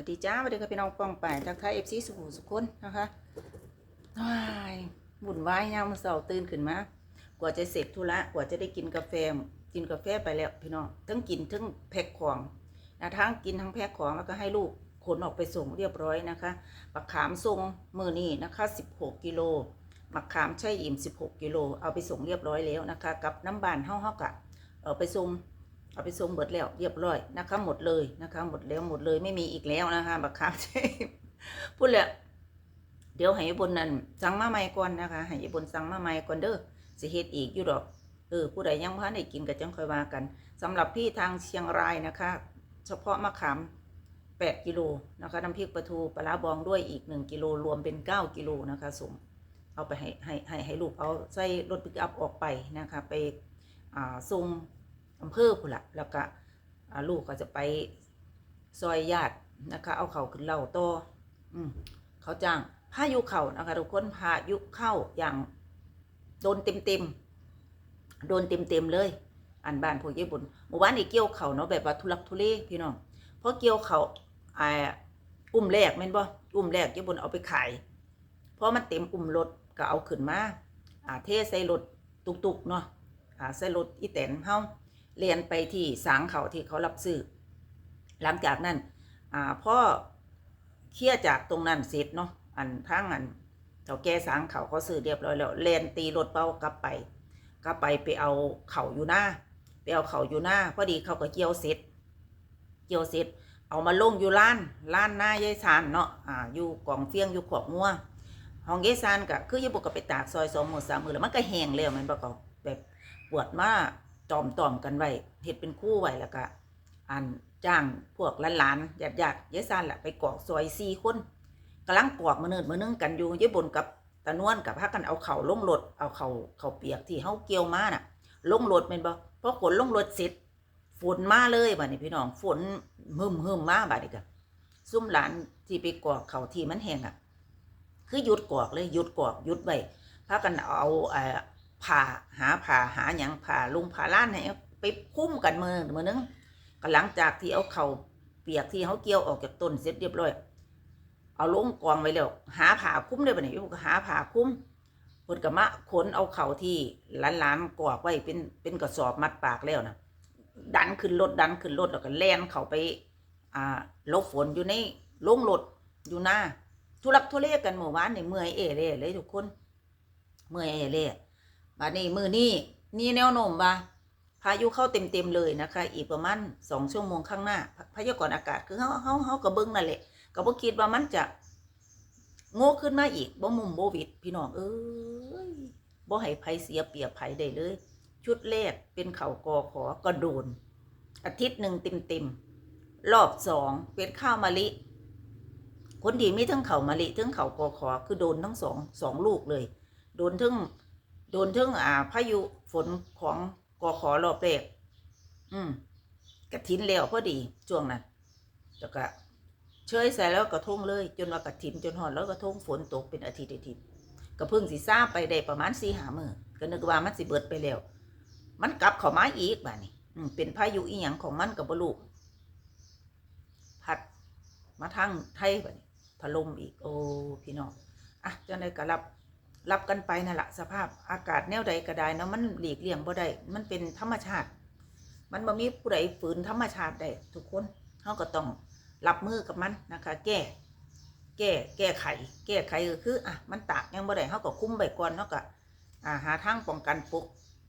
วัสดีจ้าสวัสดีค่ะพี่น้องป้องป่ายทักทายเอฟซีสุขุมสุขคนนะคะว้ายบุ่นวายยามมาเสาร์ตื่นขึ้นมากว่าจะเสร็จธุระกว่าจะได้กินกาแฟกินกาแฟไปแล้วพี่น้องทั้งกินทั้งแพ็คของนะทั้งกินทั้งแพ็คของแล้วก็ให้ลูกขนออกไปส่งเรียบร้อยนะคะปักขามส่งมือนี่นะคะ 16 กิโลมักขามใช่อิ่ม 16 กิโล เอาไปส่งเรียบร้อยแล้วนะคะ กับน้ำบานเฮาเฮากะเอาไปส่ง เอาไปส่งเบิดแล้วเรียบร้อยนะคะ หมดเลยนะคะ หมดแล้วหมดเลยไม่มีอีกแล้วนะคะบักคามใช่พูดเลยเดี๋ยวให้ยายบนนั่นสั่งมาใหม่ก่อนนะคะให้ยายบนสั่งมาใหม่ก่อนเด้อสิเฮ็ดอีกอยู่ดอกเออผู้ใดยังพันได้กินก็จังค่อยว่ากันสำหรับพี่ทางเชียงรายนะคะ เฉพาะมะขาม8กิโลนะคะน้ำพริกปลาทูปลาบองด้วยอีก 1 กิโลรวมเป็น 9 กิโลนะคะส่งเอาไปให้ให้ให้ให้ลูกเอาใส่รถปิกอัพออกไปนะคะไปอ่าส่ง อำเภอพุ่นละแล้วก็ลูกก็จะไปซอยญาตินะคะ เอาเขาขึ้นเล่าต่ออืมเขาจ้างพายุเข่านะคะทุกคนพายุเข้าอย่างโดนเต็มเต็มโดนเต็มเต็มเลย อันบ้านพวกญี่ปุ่นหมู่บ้านนี่เกี่ยวเข่าเนาะแบบว่าทุลักทุเลพี่น้องเพราะเกี่ยวเขาอ่าอุ้มแรกแม่นบ่อุ้มแรกญี่ปุ่นเอาไปขายเพราะมันเต็มอุ้มรถก็เอาขึ้นมาอ่าเทใส่รถตุกๆเนาะอ่าใส่รถอีแตนเฮา เรียนไปที่สางเขาที่เขารับซื้อ หลังจากนั้นอ่าพ่อเคลียร์จากตรงนั้นเสร็จเนาะอันทั้งอันเจ้าแก่สางเขาเขาซื้อเรียบร้อยแล้วเรียนตีรถเป้ากลับไปกลับไปไปเอาเขาอยู่หน้าไปเอาเขาอยู่หน้าพอดีเขาก็เกี่ยวเสร็จเกี่ยวเสร็จเอามาลงอยู่ล้านล้านหน้ายายซานเนาะอ่าอยู่กองเฟียงอยู่ขวบงัวห้องยายซานก็คือยายบุกก็ไปตากซอยสองหมือสามมือแล้วมันก็แห้งแล้วมันประกอบแบบปวดมาก ตอมตอมๆกันไว้เฮ็ดเป็นคู่ไว้แล้วก็อันจ้างพวกหลานๆญาติญาติๆยายซานแหละไปกอกซอยสี่คนกำลังกอกมือเนิดมือนึงกันอยู่ยายบนกับตานวลกับพากันเอาเข่าลงรถเอาเข่าเข่าเปียกที่เฮาเกี่ยวมาน่ะ ลงรถแม่นบ่พอขนลงรถเสร็จฝนมาเลยบัดนี้พี่น้องฝนหึมหึมมาบัดนี้ก็ซุ่มหลานที่ไปกอกเข่าที่มันแห้งอะ คือหยุดกอกเลยหยุดกอกหยุดไว้พากันเอาอ่อ ผ่าหาผ่าหาหยังผ่าลุงผ่าล้านให้ไปคุ้มกันมือมือนึงก็หลังจากที่เอาเขาเปียกที่เขาเกี่ยวออกจากต้นเสร็จเรียบร้อยเอาลงกองไว้แล้วหาผ่าคุ้มได้ปะเนี่ยก็หาผ่าคุ้มเพิ่นก็มาขนเอาเข่าที่หลานๆกอกไว้เป็นเป็นกระสอบมัดปากแล้วนะดันขึ้นรถดันขึ้นรถแล้วก็แล่นเขาไปอ่าลบฝนอยู่ในโรงรถอยู่หน้าทุลักทุเลกันเมื่อวานนี่เมื่อยเอเล่เลยทุกคน เมื่อยเอเล่ บัดนี้มือนี้นี่แนวโน้มว่าพายุเข้าเต็มๆเลยนะคะ อีกประมาณสองชั่วโมงข้างหน้าพพยากรณ์อากาศคือเฮาเฮาเฮากระเบิ้งนั่นแหละก็บ่คิดว่ามันจะโง่ขึ้นมาอีกบ่มุมโบวิดพี่น้องเอ้ยบ่ให้ไผเสียเปียบไผได้เลย ชุดแรกเป็นเข่ากอขอกระโดน อาทิตย์หนึ่งเต็มๆรอบสองเป็นข้าวมะลิ คนดีไมีทั้งเข่ามะลิทั้งเข่ากอขอคือโดนทั้งสองสองลูกเลย โดนทั้ง โดนทึ่งอ่าพายุฝนของกอขอรอบแรกอืมกระถินแล้วพอดีช่วงนั้นแล้วก็เชยใส่แล้วกระทงเลย จนว่ากระถินจนหอดแล้วกระทงฝนตกเป็นอาทิตย์อาทิตย์ก็เพิ่งสิทราบไปได้ประมาณสี่หามือก็นึกว่ามันสิเบิดไปแล้ว มันกลับเข้ามาอีกบ่านี่อืมเป็นพายุอีหยังของมันกับบลูกพัดมาทางไทยบ่านี่ถล่มอีก โอ้พี่น้องอะจังได้ก็รับ รับกันไปนั่นแหละสภาพอากาศแนวใดก็ได้เนาะมันหลีกเลี่ยงบ่ได้มันเป็นธรรมชาติ มันบ่มีผู้ใดฝืนธรรมชาติได้ทุกคนเขาก็ต้องรับมือกับมันนะคะ แก้ แก้ แก้ไข แก้ไขก็คืออะมันตากยังบ่ได้เขาก็คุ้มไว้ก่อนเนาะก็อ่าหาทางป้องกันปก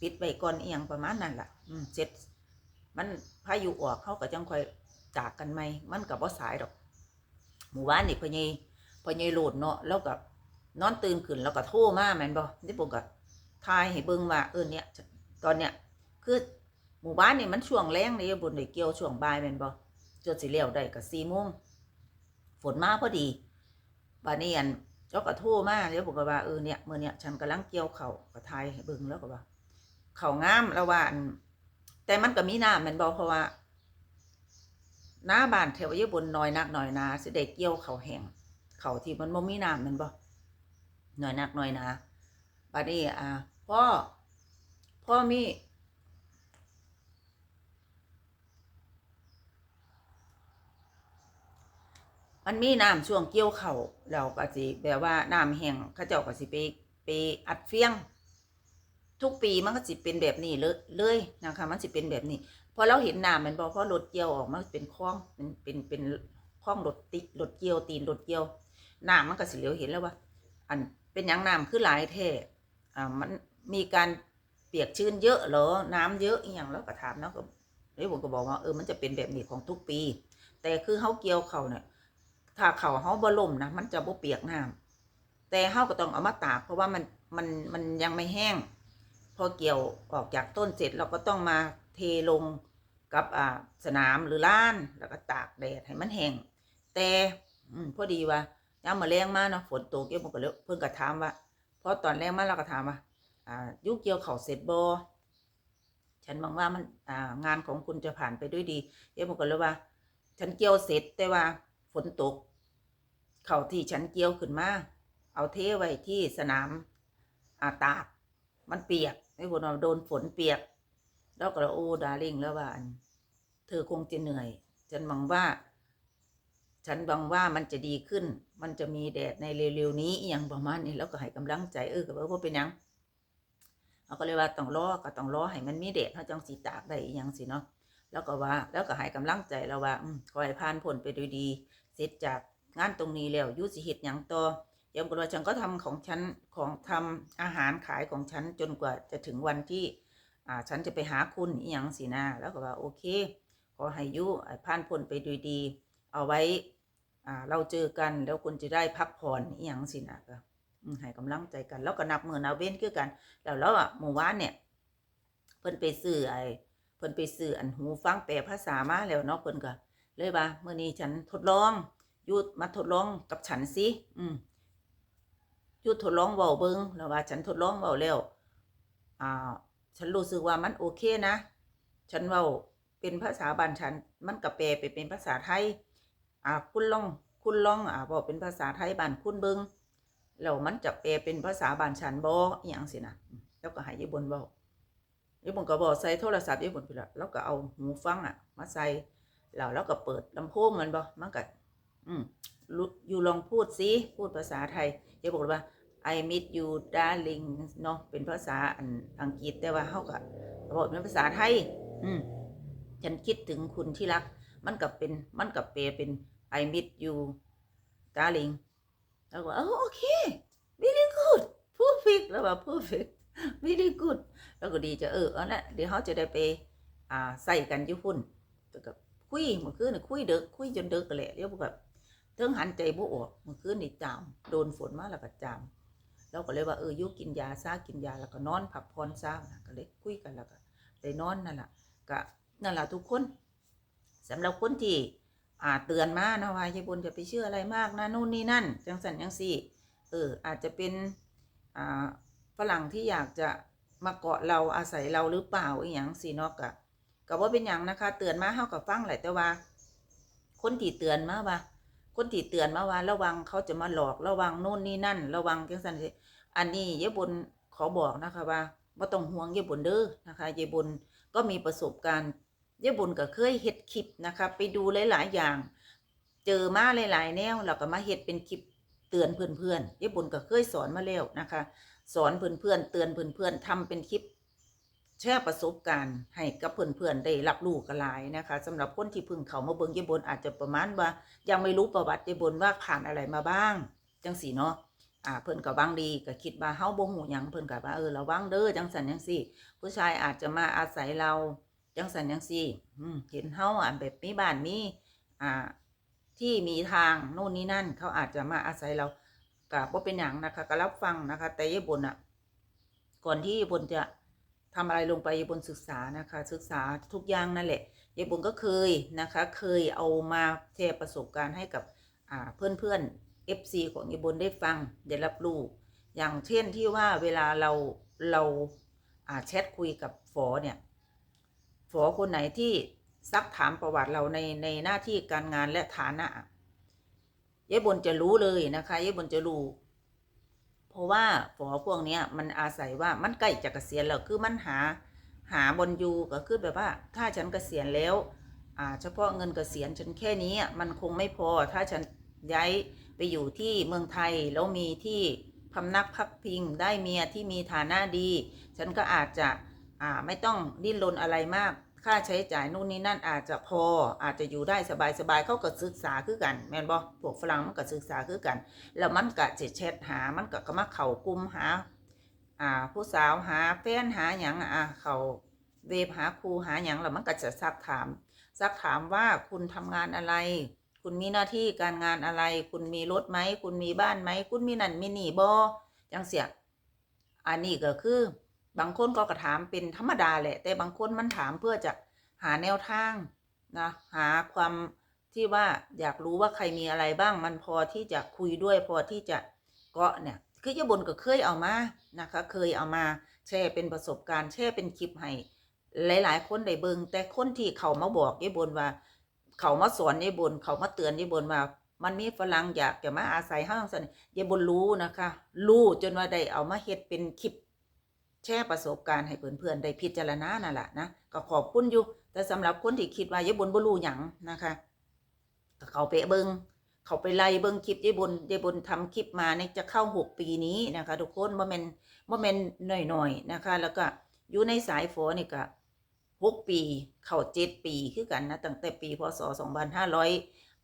ปิดไว้ก่อนเอียงประมาณนั้นล่ะ อืมเสร็จ มันพายุออกเขาก็จังค่อยจากกันไหมมันก็บ่สายดอกหมู่บ้านนี่พ่อใหญ่พ่อใหญ่โหลดเนาะแล้วก็ นอนตื่นขึ้นแล้วก็โทรมาแม่นบ่ที่ผมก็ทายให้เบิ่งว่าเออเนี่ยตอนเนี้ยคือหมู่บ้านนี่มันช่วงแรงนี่บนได้เกี่ยวช่วงบ่ายแม่นบ่จนสิแล้วได้ก็4โมงฝนมาพอดีบัดนี้อันเจ้าก็โทรมาแล้วผมก็ว่าเออเนี่ยเมื้อเนี้ยฉันกำลังเกี่ยวเข้าก็ทายให้เบิ่งแล้วก็ว่าข้างามแล้วว่านแต่มันก็มีน้ำแม่นบ่เพราะว่าหน้าบ้านแถวอยู่บนน้อยนักน้อยนาสิได้เกี่ยวเขาแห้งเขาที่มันบ่มีน้ำแม่นบ่ หน่อยนักหน่อยนะบัดนี้อ่าพ่อ พ่อมีมันมีน้ำช่วงเกี่ยวเขาวเราก็สิแบบว่าน้ำแห้งเขาเจ้าก็สิไปไปอัดเฟียง ทุกปีมันก็สิเป็นแบบนี้เลยเลยนะคะมันสิเป็นแบบนี้พอเราเห็นน้ำมันบอกพอรถเกี่ยวออกมันเป็นคล้องเป็นเป็นเป็นคล้องรถติรถเกี่ยวตีนรถเกี่ยวน้ำมันก็สิเหลียวเห็นแล้วว่า อัน เป็นยังน้ำคือหลายแท้อ่ามันมีการเปียกชื้นเยอะเหรอน้ำเยอะอีหยังแล้วก็ถามเนาะก็เลยผมก็บอกว่าเออมันจะเป็นแบบนี้ของทุกปี แต่คือเฮาเกี่ยวเขาเนี่ยถ้าเขาเฮาบ่ล่มนะมันจะบ่เปียกน้ำแต่เฮาก็ต้องเอามาตากเพราะว่ามันมันมันยังไม่แห้ง พอเกี่ยวออกจากต้นเสร็จเราก็ต้องมาเทลงกับอ่าสนามหรือล้านแล้วก็ตากแดดให้มันแห้งแต่พอดีว่า ยามมาแรงมาเนาะฝนตกเกี่ยวมันก็เลยเพิ่นก็ถามว่าพอตอนแรกมาเราก็ถามว่าอ่ายุคเกี่ยวเข่าเสร็จบ่ฉันหวังว่ามันอ่างานของคุณจะผ่านไปด้วยดีเกี่ยวมันก็เลยว่า ฉันเกี่ยวเสร็จแต่ว่าฝนตก เข่าที่ฉันเกี่ยวขึ้นมาเอาเทไว้ที่สนามอาตากมันเปียกไอ้บนเราโดนฝนเปียก แล้วก็เลยโอ้ดาริ่งแล้วว่าอันเธอคงจะเหนื่อย ฉันหวังว่า ฉันหวังว่ามันจะดีขึ้น มันจะมีแดดในเร็วๆนี้อย่างประมาณนี้แล้วก็ให้กำลังใจเออก็บอกว่าเป็นยังเราก็เลยว่าต้องรอก็ต้องรอให้มันมีแดดเขาจังสีตากได้อหยังสิเนาะแล้วก็ว่า แล้วก็ให้กำลังใจเราว่าอืมขอให้ผ่านพ้นไปด้วยดี เสร็จจากงานตรงนี้แล้วยุสิเฮ็ดหยังต่อยวก็ว่าฉันก็ทำของฉันของทำอาหารขายของฉันจนกว่าจะถึงวันที่อ่าฉันจะไปหาคุณอีหยังสินะแล้วก็ว่าโอเคขอให้ยุผ่านพ้นไปด้วยดี เอาไว้ อ่าเราเจอกันแล้วคุณจะได้พักผ่อนอีหยังสินะก็ให้กำลังใจกัน แล้วก็นับมือนาเว้นคือกัน แล้วแล้วอะเมื่อวานเนี่ยเพิ่นไปซื้อไอ้เพิ่นไปซื้ออันหูฟังแปลภาษามาแล้วเนาะเพิ่นก็เลยว่าเมื่อนี้ฉันทดลองยุดมาทดลองกับฉันสิอืมยุดทดลองเว้าเบิงแล้วว่า ฉันทดลองเว้าแล้วอ่าฉันรู้สึกว่ามันโอเคนะ ฉันเว้าเป็นภาษาบ้านฉันมันก็แปลไปเป็นภาษาไทย อ่าคุณลองคุณลองอ่าเว้าเป็นภาษาไทยบ้านคุณเบิงแล้วมันจะแปลเป็นภาษาบ้านฉันบ่อหย่างสินะแล้วก็ให้ยายบนเว้าญี่ปุ่นก็บอกใส่โทรศัพท์ญี่ปุ่นไปและแล้วก็เอาหูฟังอะ มาใส่แล้วแล้วก็เปิดลำโพงมันบ่มันก็อืมอยู่ลองพูดสิพูดภาษาไทยญี่ปุ่นว่า I miss you darling เนาะเป็นภาษาอังกฤษแต่ว่าเฮาก็บอกเป็นภาษาไทย อืมฉันคิดถึงคุณที่รัก มันกับเป็นมันกับเปเป็น I miss you darling แล้วก็อ๋อโอเค very good perfect แล้วว่า perfect very good แล้วก็ดีจะเออเอาละเดี๋ยวเขาจะได้ไปอ่าใส่กันยุ่พุ่นแต่กับคุยเมื่อคืนน่ะคุยเด็กคุยจนเด็กกันแหละเดี๋ยวแบบเทิงหันใจบ่ออกเมื่อคืนนี่จามโดนฝนมาแล้วก็จามเราก็เลยว่าเออยุกินยาซากินยาแล้วก็นอนพักผ่อนซาก็เลยคุยกันแล้วก็ได้นอนนั่นแหละก็นั่นแหละทุกคนสำหรับคนที่ อ่าเตือนมานะว่ายายบุญจะไปเชื่ออะไรมากนะนู่นนี่นั่น จังสันจังสี่เอออาจจะเป็นอ่าฝรั่งที่อยากจะมาเกาะเราอาศัยเราหรือเปล่าอีหยังสีนอกอะก็ว่าเป็นหยังนะคะเตือนมาเฮากับฟังแหละแต่ว่า คนที่เตือนมาว่า คนที่เตือนมาว่า ระวังเขาจะมาหลอกระวังโน่นนี่นั่น ระวังจังสันสิอันนี้เยบุญขอบอกนะคะว่าบ่ต้องห่วงเยบุญเด้อนะคะเยบุญก็มีประสบการณ์ เยบุญก็เคยเฮ็ดคลิปนะคะไปดูหลายๆอย่าง เจอมาหลายๆแนวแล้วก็มาเฮ็ดเป็นคลิปเตือนเพื่อนๆเยบุญก็เคยสอนมาแล้วนะคะ สอนเพื่อนๆเตือนเพื่อนๆทำเป็นคลิปแชร์ประสบการณ์ให้กับเพื่อนๆได้รับรู้กันหลายนะคะสำหรับคนที่พึ่งเขามาเบิ่งเยบนอาจจะประมาณว่า ยังไม่รู้ประวัติเยบนว่าผ่านอะไรมาบ้าง จังสีเนาะอ่าเพิ่นก็บางดีก็คิดว่าเฮาบ่ฮู้หยังเพิ่นก็ว่าเออระวังเด้อจังสันจังซี่ ผู้ชายอาจจะมาอาศัยเรา จังสันจังซี่เห็นเฮาอะแบบมีบ้านมีอ่า ที่มีทางโน่นนี่นั่น เขาอาจจะมาอาศัยเรากับว่าเป็นอย่างนะคะ ก็รับฟังนะคะ แต่ยายบนอะ ก่อนที่ยายบนจะทำอะไรลงไปยายบนศึกษานะคะ ศึกษาทุกอย่างนั่นแหละยายบนก็เคยนะคะ เคยเอามาแชร์ประสบการณ์ให้กับอ่าเพื่อนเพื่อนๆ FC ของยายบนได้ฟังได้รับรู้อย่างเช่นที่ว่าเวลาเราเราอ่าแชทคุยกับฝอเนี่ย ฝอคนไหนที่ซักถามประวัติเราในในหน้าที่การงานและฐานะยายบนจะรู้เลยนะคะยายบนจะรู้เพราะว่าฝอพวกเนี้ยมันอาศัยว่ามันใกล้จะเกษียณแล้วคือมันหาหาบนอยู่ก็คือแบบว่า ถ้าฉันเกษียณแล้วอ่าเฉพาะเงินเกษียณฉันแค่นี้มันคงไม่พอถ้าฉันย้ายไปอยู่ที่เมืองไทยแล้วมีที่พำนักพักพิงได้เมียที่มีฐานะดี ฉันก็อาจจะ อ่าไม่ต้องดิ้นรนอะไรมาก ค่าใช้จ่ายนู่นนี่นั่นอาจจะพออาจจะอยู่ได้สบายๆเขาก็ศึกษาคือกันแม่นบ่พวกฝรั่งมันก็ศึกษาคือกัน แล้วมันก็จะแชทหามันก็กมาเข่ากลุ่มหาอ่าผู้สาวหาแฟนหาหยังอะอะเขาเวบหาครูหาหยังแล้วมันก็จะซักถามซักถามว่าคุณทำงานอะไร คุณมีหน้าที่การงานอะไร คุณมีรถไหม คุณมีบ้านไหม คุณมีนั่นมีนี่บ่จังเสีย อันนี้ก็คือ บางคนก็กระถามเป็นธรรมดาแหละ แต่บางคนมันถามเพื่อจะหาแนวทางนะหาความที่ว่าอยากรู้ว่าใครมีอะไรบ้างมันพอที่จะคุยด้วยพอที่จะเกาะเนี่ยคือยายบนก็เคยเอามานะคะ เคยเอามาแชร์เป็นประสบการณ์แชร์เป็นคลิปให้หลาย ๆ คนได้เบิงแต่คนที่เขามาบอกยายบนว่า เขามาสอนยายบนเขามาเตือนยายบนว่ามันมีฝรั่งอยากจะมาอาศัยห้างสันยายบนรู้นะคะ รู้จนว่าได้เอามาเฮ็ดเป็นคลิป แชร์ประสบการณ์ให้เพื่อนๆได้พิจารณานั่นแหละนะก็ขอบคุณอยู่ แต่สำหรับคนที่คิดว่ายายบนบ่รู้หยังนะคะก็เขาไปเบิงเขาไปไล่เบิงคลิปยายบนยายบนทำคลิปมาเนี่ยจะเข้าหกปีนี้นะคะทุกคนบ่แม่นบ่แม่นหน่อยๆนะคะ แล้วก็อยู่ในสายฝอนี่ก็หกปี เข้าเจ็ดปีคือกันนะตั้งแต่ปีพศสองพันห้าร้อย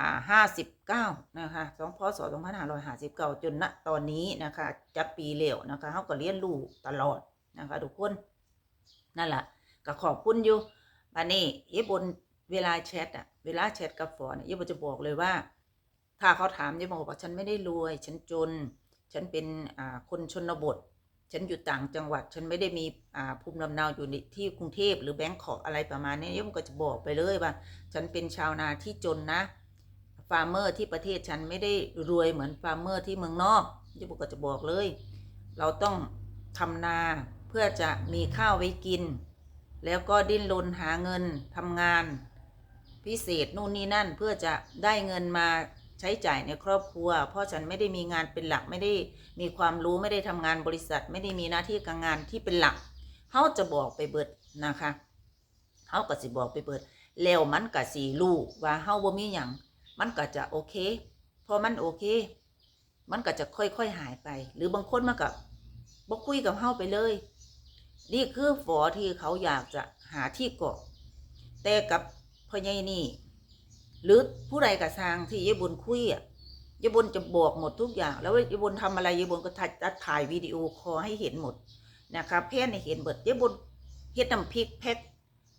อ่าห้าสิบเก้านะคะสองพศสองพันห้าร้อยห้าสิบเก้าจนณตอนนี้นะคะจักปีแล้วนะคะเขาก็เรียนรู้ตลอด นะคะทุกคนนั่นแหละก็ขอบคุณอยู่บันนี้เยบนเวลาแชทอะเวลาแชทกับฟอนเยบนจะบอกเลยว่า ถ้าเขาถามเยบนบอกฉันไม่ได้รวย ฉันจน ฉันเป็นคนชนบท ฉันอยู่ต่างจังหวัด ฉันไม่ได้มีภูมิลำเนาอยู่ที่กรุงเทพหรือแบงกอกอะไรประมาณนี้เยบนก็จะบอกไปเลยว่า ฉันเป็นชาวนาที่จนนะฟาร์มเมอร์ที่ประเทศฉันไม่ได้รวยเหมือนฟาร์มเมอร์ที่เมืองนอกเยบนก็จะบอกเลย เราต้องทำนา พื่อจะมีข้าวไว้กิน แล้วก็ดิ้นรนหาเงินทำงาน พิเศษนู่นนี่นั่นเพื่อจะได้เงินมาใช้จ่ายในครอบครัว เพราะฉันไม่ได้มีงานเป็นหลักไม่ได้มีความรู้ไม่ได้ทำงานบริษัท ไม่ได้มีหน้าที่การงานที่เป็นหลักเขาจะบอกไปเบิดนะคะเขาก็สิบอกไปเบิดแล้วมันก็สีรู้ว่าเฮาบ่มีหยังมันก็จะโอเค พอมันโอเค มันก็จะค่อยๆหายไป หรือบางคนมันก็บ่คุยกับเฮาไปเลย นี่คือฝอที่เขาอยากจะหาที่เกาะแต่กับพ่อใหญ่นี่ หรือผู้ใดกระซางที่ยายบุญคุยอะยายบุญจะบอกหมดทุกอย่าง แล้วยายบุญทำอะไรยายบุญก็ถ่ายถ่ายวิดีโอคอให้เห็นหมดนะครับแพทย์ให้เห็นเบิดยายบุญเฮ็ดน้ำพริกแพ็ก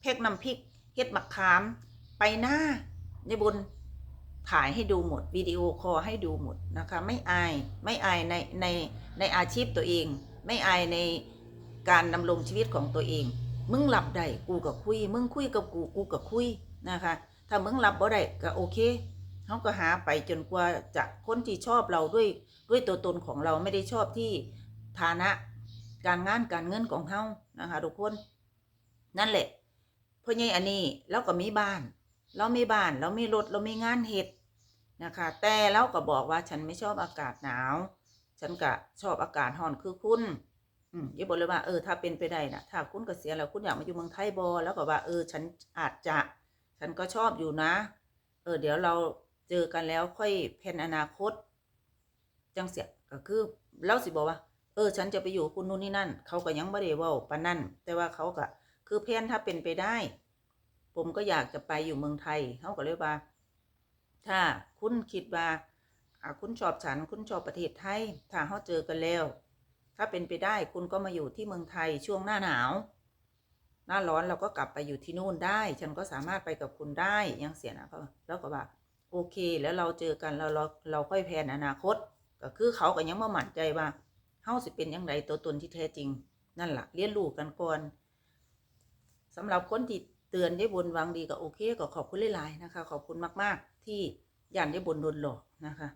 แพ็กน้ำพริกเฮ็ดมะขาม ไปหน้ายายบุญถ่ายให้ดูหมดวิดีโอคอให้ดูหมดนะคะ ไม่อายไม่อายในในในอาชีพตัวเอง ไม่อายใน การดำรงชีวิตของตัวเอง มึงหลับได้กูก็คุย มึงคุยกับกูกูก็คุยนะคะ ถ้ามึงหลับบ่ได้ก็โอเคเขาก็หาไปจนกว่าจะคนที่ชอบเราด้วยด้วยตัวตนของเราไม่ได้ชอบที่ฐานะการงานการเงินของเฮานะคะทุกคนนั่นแหละเพราะงี้อันนี้เราก็มีบ้าน เรามีบ้านเรามีรถเรามีงานเฮ็ดนะคะ แต่เราก็บอกว่าฉันไม่ชอบอากาศหนาว ฉันก็ชอบอากาศร้อนคือคุณ ยายบอกเลยว่าเออถ้าเป็นไปได้นะถ้าคุณเกษียณแล้วคุณอยากมาอยู่เมืองไทยบอแล้วก็ว่าเออฉันอาจจะ ฉันก็ชอบอยู่นะ เออ เดี๋ยวเราเจอกันแล้วค่อยแผนอนาคต จังเสียก็คือเล่าสิบอกว่า เออ ฉันจะไปอยู่คุณนู่นนี่นั่น เขาก็ยังไม่ได้ว่าปานนั่นแต่ว่าเขาก็คือแผนถ้าเป็นไปได้ ผมก็อยากจะไปอยู่เมืองไทยเขาก็เลยว่า ถ้าคุณคิดว่าคุณชอบฉัน คุณชอบประเทศไทยถ้าเขาเจอกันแล้ว ถ้าเป็นไปได้คุณก็มาอยู่ที่เมืองไทยช่วงหน้าหนาว หน้าร้อนเราก็กลับไปอยู่ที่นู่นได้ ฉันก็สามารถไปกับคุณได้ยังเสียนะเขาแล้วก็ว่าโอเค แล้วเราเจอกันแล้วเราเราค่อยแพนอนาคต ก็คือเขาก็ยังมาหมั่นใจว่าเฮาสิเป็นยังไงตัวตนที่แท้จริง นั่นแหละเรียนรู้กันก่อนสำหรับคนที่เตือนได้บนวังดีก็โอเค ก็ขอบคุณหลายๆนะคะ ขอบคุณมาก ๆ ที่ย่านได้บนโดนหลอกนะคะ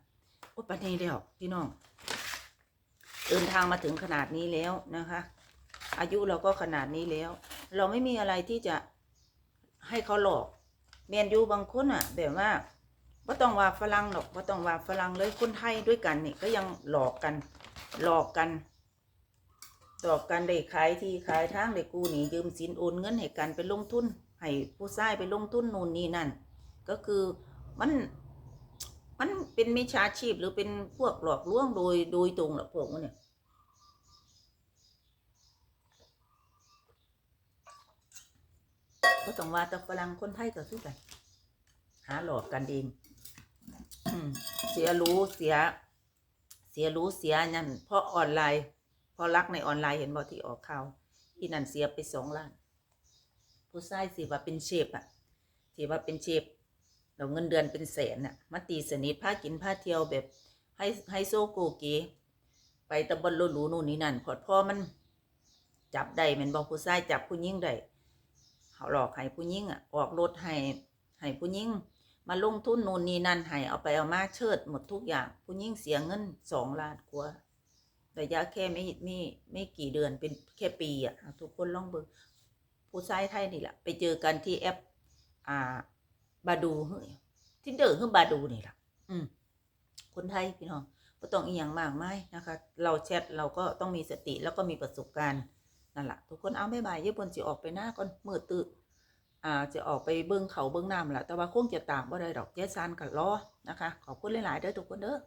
โอ้ปานนี้แล้วพี่น้อง เดินทางมาถึงขนาดนี้แล้วนะคะ อายุเราก็ขนาดนี้แล้ว เราไม่มีอะไรที่จะให้เขาหลอกเมนยูบางคนอะแบบว่าว่าต้องว่าฝรั่งหรอกว่าต้องว่าฝรั่งเลยคนไทยด้วยกันนี่ก็ยังหลอกกัน หลอกกันหลอกกันได้ขายที่ขายทางได้กู้หนียืมสินโอนเงินให้กันไปลงทุนให้ผู้ชายไปลงทุนนู่นนี่นั่น ก็คือมันมันเป็นมิจฉาชีพหรือเป็นพวกหลอกลวงโดยโดยตรงหรอพวกมันเนี่ย ก็ต้องว่าแต่ฝรั่งคนไทยก็คือกัน หาหลอกกันเองเสียรู้เสีย เสียรู้เสียนั่นเพราะออนไลน์เพราะรักในออนไลน์เห็นบอที่ออกข่าวที่นั่นเสียไปสองล้าน ผู้ชายสิว่าเป็นเชฟอะที่ว่าเป็นเชฟเราเงินเดือนเป็นแสนอะมาตีสนิทพากินพาเที่ยวแบบให้ให้โซโกเกไปตะบนหรูนู่นนี่นั่นพอดพ่อมัน จับได้แมันบอกผู้ชายจับผู้หญิงได้ เขาหลอกให้ผู้หญิงอะออกรถให้ให้ผู้หญิงมาลงทุนโน่นนี่นั่นให้เอาไปเอามาเชิดหมดทุกอย่าง ผู้หญิงเสียเงินสองล้านกว่าระยะแค่ไม่ไม่ไม่กี่เดือนเป็นแค่ปีอะทุกคนลองเบิ่งผู้ชายไทยนี่แหละไปเจอกันที่แอป อ่า บาดูเฮ้ยทินเดอร์คือบาดูนี่แหละอืม คนไทยพี่น้องก็ต้องอีกอย่างมากมายนะคะ เราแชทเราก็ต้องมีสติแล้วก็มีประสบการณ์ นั่นแหละทุกคนเอาไม่บายเยี่ยบนจะออกไปหน้าก่อนมือตื่นอ่าจะออกไปเบิ้งเขาเบิ้งน้ำแหละแต่ว่าคงจะตามว่าได้ดอกเจ๊ซานกับล้อนะคะ ขอบคุณหลาย ๆ เด้อทุกคนเด้อ